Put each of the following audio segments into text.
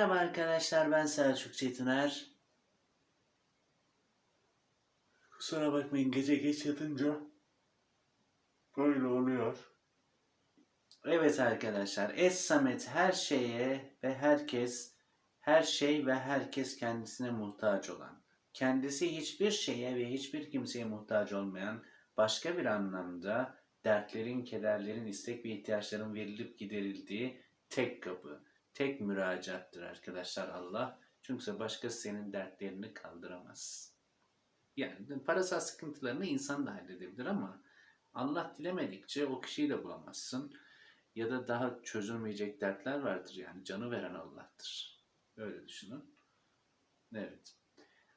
Merhaba arkadaşlar ben Selçuk Çetiner. Kusura bakmayın gece geç yatınca böyle oluyor. Evet arkadaşlar Es Samet her şeye ve herkes her şey ve herkes kendisine muhtaç olan, kendisi hiçbir şeye ve hiçbir kimseye muhtaç olmayan, başka bir anlamda dertlerin, kederlerin, istek ve ihtiyaçların verilip giderildiği tek kapı, tek müracaattır arkadaşlar Allah. Çünkü başkası senin dertlerini kaldıramaz. Yani parasal sıkıntılarını insan da halledebilir ama Allah dilemedikçe o kişiyi de bulamazsın. Ya da daha çözülmeyecek dertler vardır yani canı veren Allah'tır. Öyle düşünün. Evet.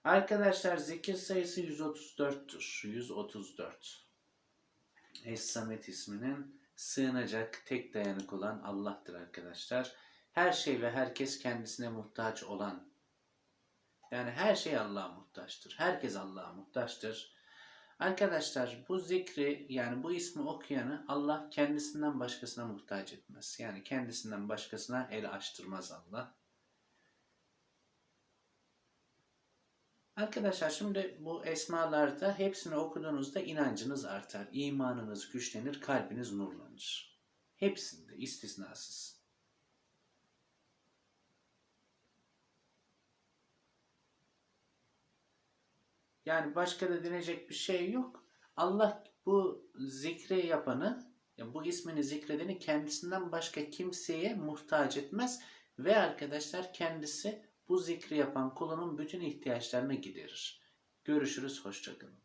Arkadaşlar zikir sayısı 134'tür. 134. Es-Samet isminin sığınacak tek dayanık olan Allah'tır arkadaşlar. Her şey ve herkes kendisine muhtaç olan. Yani her şey Allah'a muhtaçtır. Herkes Allah'a muhtaçtır. Arkadaşlar bu zikri yani bu ismi okuyanı Allah kendisinden başkasına muhtaç etmez. Yani kendisinden başkasına el açtırmaz Allah. Arkadaşlar şimdi bu esmalarda hepsini okuduğunuzda inancınız artar, imanınız güçlenir, kalbiniz nurlanır. Hepsinde istisnasız. Yani başka da denecek bir şey yok. Allah bu zikri yapanı, ya bu ismini zikredeni kendisinden başka kimseye muhtaç etmez ve arkadaşlar kendisi bu zikri yapan kulunun bütün ihtiyaçlarını giderir. Görüşürüz, hoşçakalın.